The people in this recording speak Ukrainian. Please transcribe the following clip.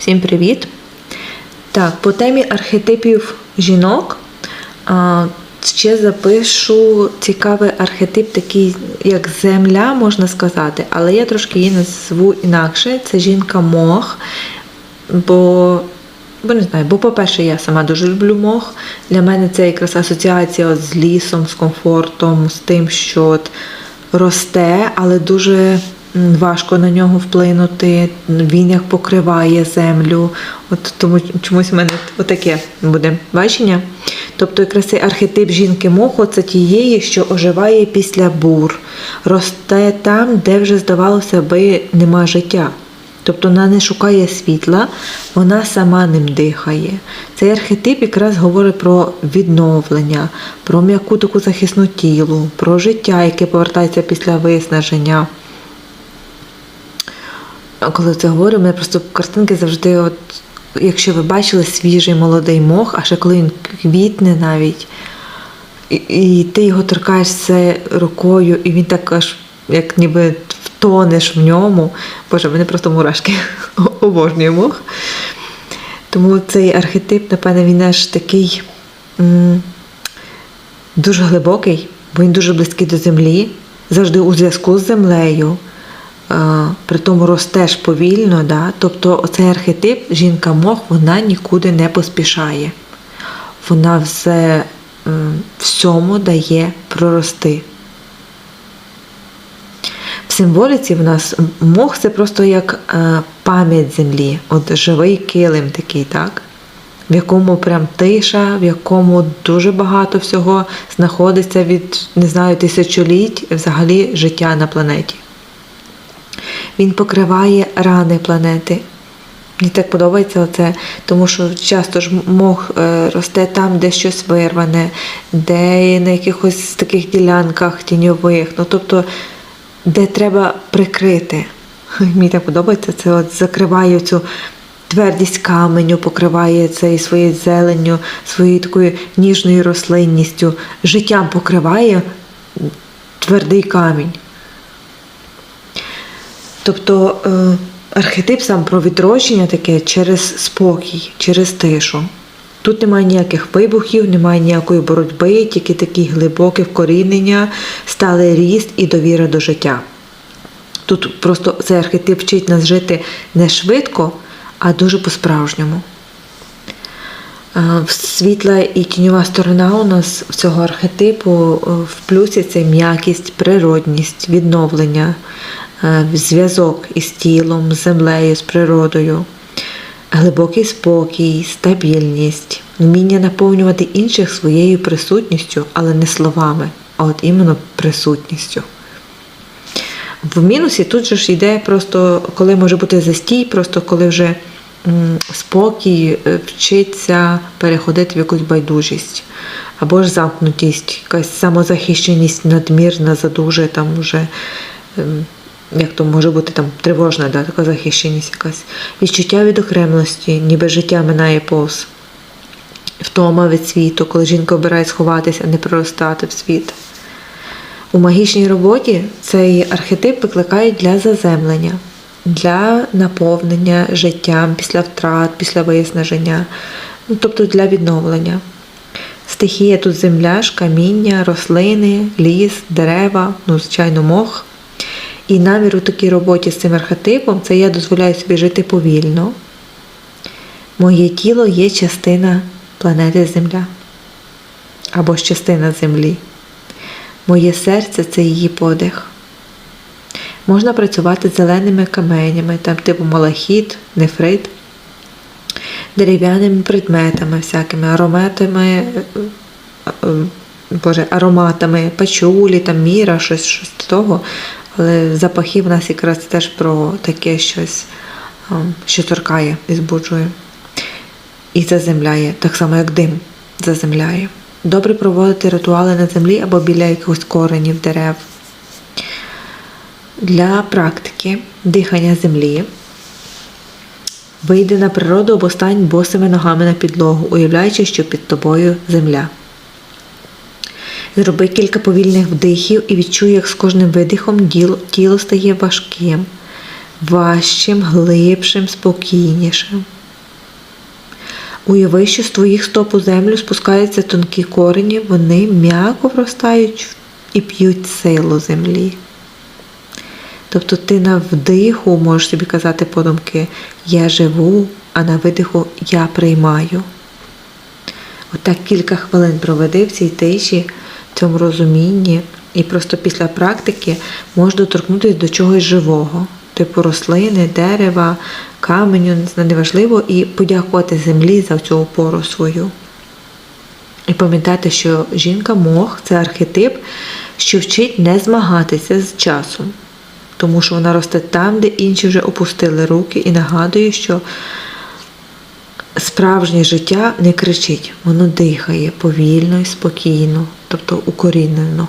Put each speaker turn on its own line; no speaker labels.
Всім привіт! Так, по темі архетипів жінок ще запишу цікавий архетип, такий як земля, можна сказати, але я трошки її назву інакше. Це жінка мох. Бо, бо не знаю, бо, по-перше, я сама дуже люблю мох. Для мене це якраз асоціація з лісом, з комфортом, з тим, що от росте, але дуже важко на нього вплинути. Він як покриває землю. От тому чомусь в мене отаке буде бачення. Тобто якраз цей архетип жінки моху це тієї, що оживає після бур, росте там, де вже здавалося би нема життя. Тобто вона не шукає світла, вона сама ним дихає. Цей архетип якраз говорить про відновлення, про м'яку таку захисну тілу, про життя, яке повертається після виснаження. Коли це говорю, у мене просто картинки завжди, от, якщо ви бачили свіжий молодий мох, а ще коли він квітне навіть, і, і ти його торкаєшся рукою, і він так аж як ніби втонеш в ньому. Боже, мене просто мурашки обожнюю мох. Тому цей архетип, напевне, він аж такий м, дуже глибокий, бо він дуже близький до землі, завжди у зв'язку з землею. Е, При тому ростеш повільно, да? тобто оцей архетип жінка мох вона нікуди не поспішає. Вона все всьому дає прорости. В символіці в нас мох це просто як е, пам'ять землі, от живий килим такий, так? В якому прям тиша, в якому дуже багато всього знаходиться від, не знаю, тисячоліть взагалі життя на планеті. Він покриває рани планети. Мені так подобається це, тому що часто ж мох е, росте там, де щось вирване, де на якихось таких ділянках тіньових. Ну, тобто, де треба прикрити. Мені так подобається, це от закриває цю твердість каменю, покриває це і своєю зеленню, своєю такою ніжною рослинністю, життям покриває твердий камінь. Тобто е, архетип сам про відродження таке через спокій, через тишу. Тут немає ніяких вибухів, немає ніякої боротьби, тільки такі глибоке вкорінення, сталий ріст і довіра до життя. Тут просто цей архетип вчить нас жити не швидко, а дуже по-справжньому. Е, Світла і тіньова сторона у нас цього архетипу е, в плюсі це м'якість, природність, відновлення, зв'язок із тілом, з землею, з природою, глибокий спокій, стабільність, вміння наповнювати інших своєю присутністю, але не словами, а от іменно присутністю. В мінусі тут же ж йде просто, коли може бути застій, просто коли вже спокій е, вчиться переходити в якусь байдужість. Або ж замкнутість, якась самозахищеність надмірна, задуже, там вже, ем, як то може бути там тривожна, да, така захищеність якась. Відчуття відокремленості, ніби життя минає повз. Втома від світу, коли жінка обирає сховатися, а не проростати в світ. У магічній роботі цей архетип викликають для заземлення, для наповнення життям після втрат, після виснаження, ну, тобто для відновлення. Стихія тут земля, ж, каміння, рослини, ліс, дерева, ну, звичайно, мох. І намір у такій роботі з цим архетипом це я дозволяю собі жити повільно. Моє тіло є частина планети Земля або ж частина Землі. Моє серце це її подих. Можна працювати з зеленими каменями, там типу малахіт, нефрит, дерев'яними предметами, всякими ароматами, е, е, боже, ароматами, пачулі, там міра, щось, щось того. Але запахи в нас якраз теж про таке щось, що торкає і збуджує. І заземляє, так само як дим заземляє. Добре проводити ритуали на землі або біля якихось коренів дерев. Для практики дихання землі вийди на природу або стань босими ногами на підлогу, уявляючи, що під тобою земля. Зроби кілька повільних вдихів і відчуй, як з кожним видихом тіло, стає важким. важчим, глибшим, спокійнішим. Уяви, що з твоїх стоп у землю спускаються тонкі корені, вони м'яко вростають і п'ють силу землі. Тобто ти на вдиху можеш собі казати подумки Я живу, а на видиху я приймаю. Отак кілька хвилин проведи в цій тиші, цьому розумінні, і просто після практики можеш доторкнутися до чогось живого, типу рослини, дерева, каменю, неважливо, і подякувати землі за цю опору свою. І пам'ятати, що жінка мох це архетип, що вчить не змагатися з часом, тому що вона росте там, де інші вже опустили руки, і нагадує, що справжнє життя не кричить, воно дихає повільно і спокійно, тобто укорінено.